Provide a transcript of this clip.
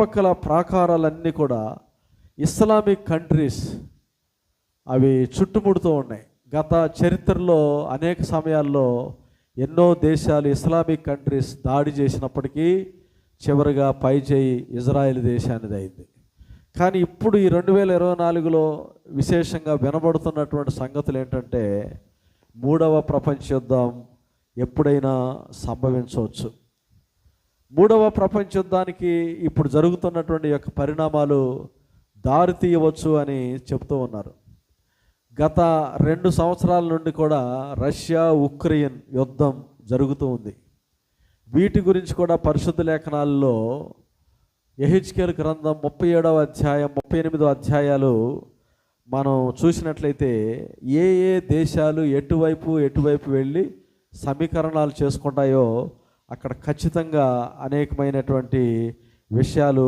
చుట్టుపక్కల ప్రాకారాలన్నీ కూడా Islamic countries అవి చుట్టుముడుతూ ఉన్నాయి. గత చరిత్రలో అనేక సమయాల్లో ఎన్నో దేశాలు ఇస్లామిక్ కంట్రీస్ దాడి చేసినప్పటికీ చివరిగా పై చేయి ఇజ్రాయెల్ దేశానిది అయింది. కానీ ఇప్పుడు ఈ రెండు వేల ఇరవై నాలుగులో విశేషంగా వినబడుతున్నటువంటి సంగతులు ఏంటంటే మూడవ ప్రపంచ యుద్ధం ఎప్పుడైనా సంభవించవచ్చు. మూడవ ప్రపంచ యుద్ధానికి ఇప్పుడు జరుగుతున్నటువంటి యొక్క పరిణామాలు దారి తీయవచ్చు అని చెప్తూ ఉన్నారు. గత రెండు సంవత్సరాల నుండి కూడా రష్యా ఉక్రెయిన్ యుద్ధం జరుగుతూ ఉంది. వీటి గురించి కూడా పరిశుద్ధ లేఖనాల్లో ఎహెచ్కేల్ గ్రంథం ముప్పై ఏడవ అధ్యాయం ముప్పై ఎనిమిదో అధ్యాయాలు మనం చూసినట్లయితే ఏ ఏ దేశాలు ఎటువైపు ఎటువైపు వెళ్ళి సమీకరణాలు చేసుకుంటాయో అక్కడ ఖచ్చితంగా అనేకమైనటువంటి విషయాలు